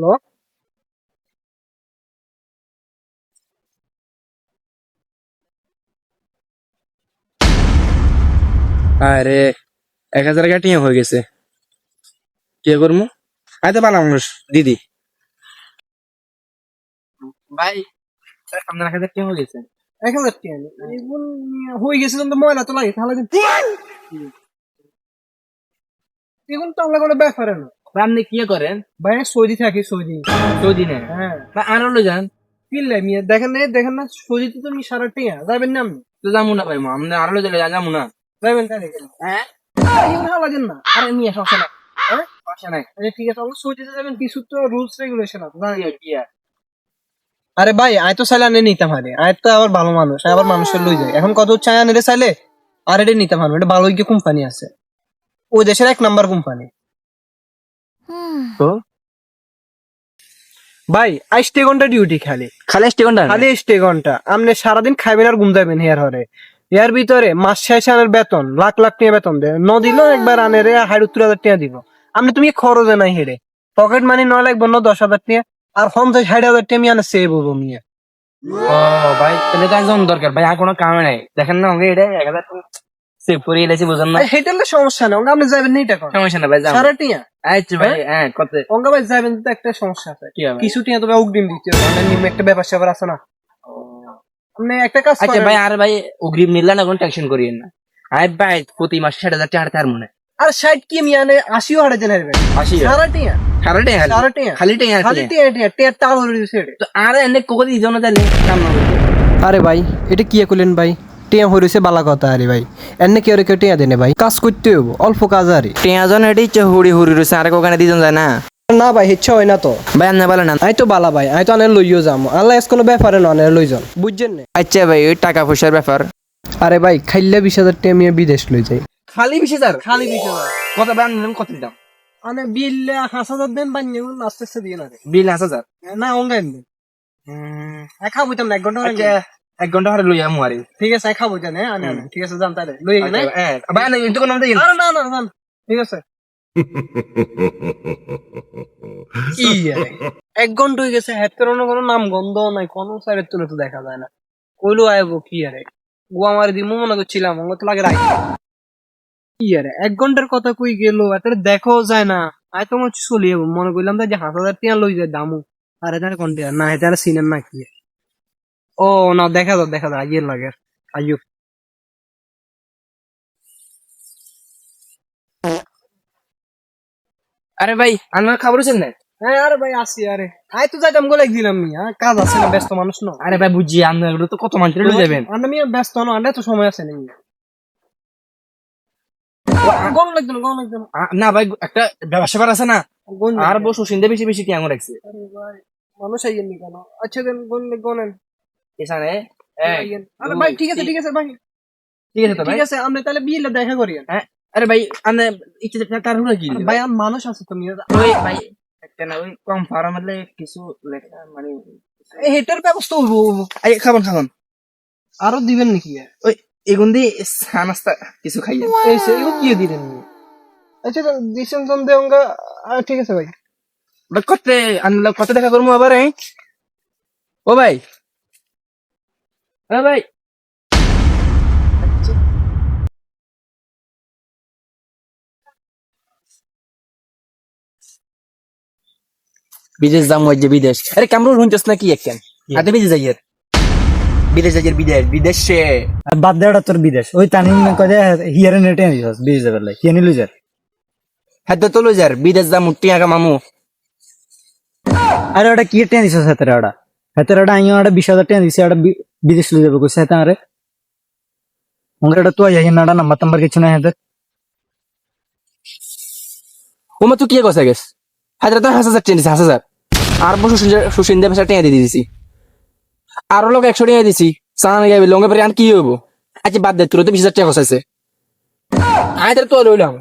Hello আরে এক হাজার টাকা টিয়া হয়ে গেছে। কি করব আয় তো মানুষ দিদি ভাই আপনার এক হাজার টিয়া হয়ে গেছে। এক হাজার নেই। হয়ে গেছিলাম তো ময়লা তো লাগে তাহলে এগুলো তো আমরা কোনো ব্যাপারে না। আপনি কি করেন? ভাই আমি সৌদি থাকি সৌদি। সৌদি নেই হ্যাঁ। আরও যান? কিনলে মিয়া। দেখেন না দেখেন না সৌদিতে তো মি সারা টিয়া। যাবেন না আপনি? তো যাব না ভাই আপনি আরও লো যাব না। যাবেন দেখেন হ্যাঁ? ভালো লাগেন না। আরে হ্যাঁ? নাই। আচ্ছা ঠিক আছে আমরা সৌদিতে যাবেন কিছু তো রুলস রেগুলেশন আছে? কি- কি আর? আরে ভাই আয় তো চাইলে আনে নিতাম আরে আয় তো আবার ভালো মানুষ আবার মানুষের লই যায়। এখন কত চাই আনে রে চাইলে আর এটা নিতাম আনো এটা ভালো কি কোম্পানি আছে। ওই দেশের এক নাম্বার কোম্পানি ভাই আইসটে ঘণ্টা ডিউটি খালি। খালি ঘণ্টা? খালি আইসটে ঘণ্টা। আপনি সারাদিন খাইবেন আর ঘুম যাবেন হেয়ার হরে এর ভিতরে মাস শেষে আনের বেতন লাখ লাখ টাকা বেতন দেয়। ন দিল একবার আনে রে হাড় উত্তর হাজার টাকা দিব। আপনি তুমি খরচে নাই হেরে। পকেট মানি নয় লাগবে ন দশ হাজার টাকা আর পঞ্চাশ ষাট হাজার টাকা আমি আনে সেভ হব মিয়া। ও ভাই তাহলে তো একজন দরকার। ভাই আর কোনো কামে নাই। দেখেন না আমাকে এটা এক হাজার সেভ করে এলেছি বুঝেন না। সেটা সমস্যা নেই। আপনি যাবেন না এটা সমস্যা না ভাই সারা টিয়া? আচ্ছা ভাই হ্যাঁ? যাবেন তো একটা সমস্যা আছে। কিছু টিয়া তবে অগ্রিম দিতে হবে নিম্ন একটা ব্যাপার স্যাপার আছে না। আপনি একটা কাজ আচ্ছা ভাই আর ভাই অগ্রিম নিলে না কোনো টেনশন করিয়েন না। আই ভাই প্রতি মাসে ষাট হাজার টাকা তার মনে আর ষাট কি আমি আনে? আশিও হাড়ে জেনে নেবেন আসি সারা টিয়া। সারা টাকা সারা টিয়া। খালি টাকা খালি টিয়া টিয়া টিয়া টাল হয়ে তো আর এনে কোকো দিও না তাহলে কাম আরে ভাই এটা কি করলেন ভাই? টিয়া হইছে বালা কথা আরে ভাই। এনে কেউ কেউ টিয়া দেনে ভাই? কাজ করতে হইব অল্প কাজ আরে টিয়াজন এটি ইচ্ছে হুড়ি হুড়ি রয়েছে আর কোকানে দিজন যায় না। না ভাই ইচ্ছা হয় না তো। ভাই আন্না বলে না। আই তো বালা ভাই আই তো আনে লইও যাম। আল্লাহ এস কোনো ব্যাপারে না আনে লই যান বুঝছেন না? আচ্ছা ভাই ওই টাকা পয়সার ব্যাপার। আরে ভাই খাইলে বিশ হাজার টিয়া মিয়া বিদেশ লই যাই খালি বিশ হাজার খালি বিশ হাজার। কত ভাই আনলাম কত দিতাম মানে বিল হাঁস হাজার দেন বা নিয়ে আস্তে আস্তে দিয়ে না বিল পাঁচ হাজার? না অঙ্গাইন দেন। এক খাব না এক ঘণ্টা আচ্ছা। এক ঘণ্টা হারে লইয়া মুয়ারি ঠিক আছে খাব জান হ্যাঁ আনে আনে। ঠিক আছে যান তাহলে লই গেলে ভাই না কোনো আরে না না। যান ঠিক আছে। এক ঘণ্টা হয়ে গেছে অন্য কোনো নাম গন্ধ নাই কোনো সাইডের তুলে তো দেখা যায় না। কইলো আইবো কি আরে গোয়া মারি দিমু মনে করছিলাম আমার তো লাগে রাখ কি আরে এক ঘণ্টার কথা কই গেল এত দেখো যায় না। আয় তো মনে চলে যাব মনে করলাম যে হাজার টিয়া লই যায় দামু। আর এটার কোনটা না এটার সিনেম না কি ও না দেখা দাও দেখা দাও আইয়ের লাগে। আইয়ো। আরে ভাই আনার খাবার হচ্ছেন না? হ্যাঁ আরে ভাই আসি আরে। তো যাইতাম হ্যাঁ? কাজ আছে না ব্যস্ত মানুষ না? আরে ভাই বুঝছি আপনার তো কত মানুষের লই যাবেন। আন্না মি ব্যস্ত না আন্না তো সময় আছে না লাগতো না আ- না ভাই একটা ব্যবসা আছে না? আর বসু সিন্দে বেশি বেশি কি আঙুর রাখছে। আরে ভাই মানুষ আইয়েন কেন? আচ্ছা গনেন। এখানে আরে ভাই ঠিক আছে ঠিক আছে ভাই। ঠিক আছে তো ভাই? ঠিক আছে আপনি তাহলে বিয়েলে দেখা করিয়েন আরে। ভাই আপনি ইচ্ছে তার হলো কি? ভাই আর মানুষ আছে তুমি ওই ভাই একটা না ওই কম ফার্মালে কিছু লেখা মানে হেটার ব্যবস্থা হইব এই খাবেন খাবেন। আরও দিবেন নাকি? ওই এগুন দিয়ে নাস্তা কিছু খাইয়ে। এগুলো কি দিলেন। আচ্ছা দিছেন তন দেওঙ্গা ঠিক আছে ভাই। করতে আনলো কত দেখা করব আবার ও ভাই ও ভাই বিদেশ যাম যে বিদেশ। আরে কামরুল শুনছস না কি? একখান আতে বিদেশ যাইয়ের। বিদেশ যাইয়ের বিদেশ বিদেশে। বাদ দেওয়াটা তোর বিদেশ। ওই তানি কয়ে হিয়ারে নেটে দিছস বিদেশ যাবার লাই কিয়া নিলু যার। হ্যাঁ তো তোলো যার। বিদেশ যাম উঠি আগা মামু। আরে ওটা কি টেন দিছস হাতের ওটা? হাতের ওটা আইও ওটা বিশ হাজার টেন দিছে ওটা বিদেশ লই যাবে কইছে হাতে আরে ওটা তো আইয়া না নাম্বার টাম্বার কিছু নাই হাতে ওমা তুই কি কসা গেছ হাজার হাজার হাজার টেন দিছে হাজার আর বসু সুসিন্দে পেশা টেনে দিয়ে দিছি আরও লোক একশো টেনে দিছি সান গাইবে লঙ্গে পরে আর কি হইব আচ্ছা বাদ দে তোর তো বিশ হাজার টাকা কসাইছে আয় তাহলে তো লইলাম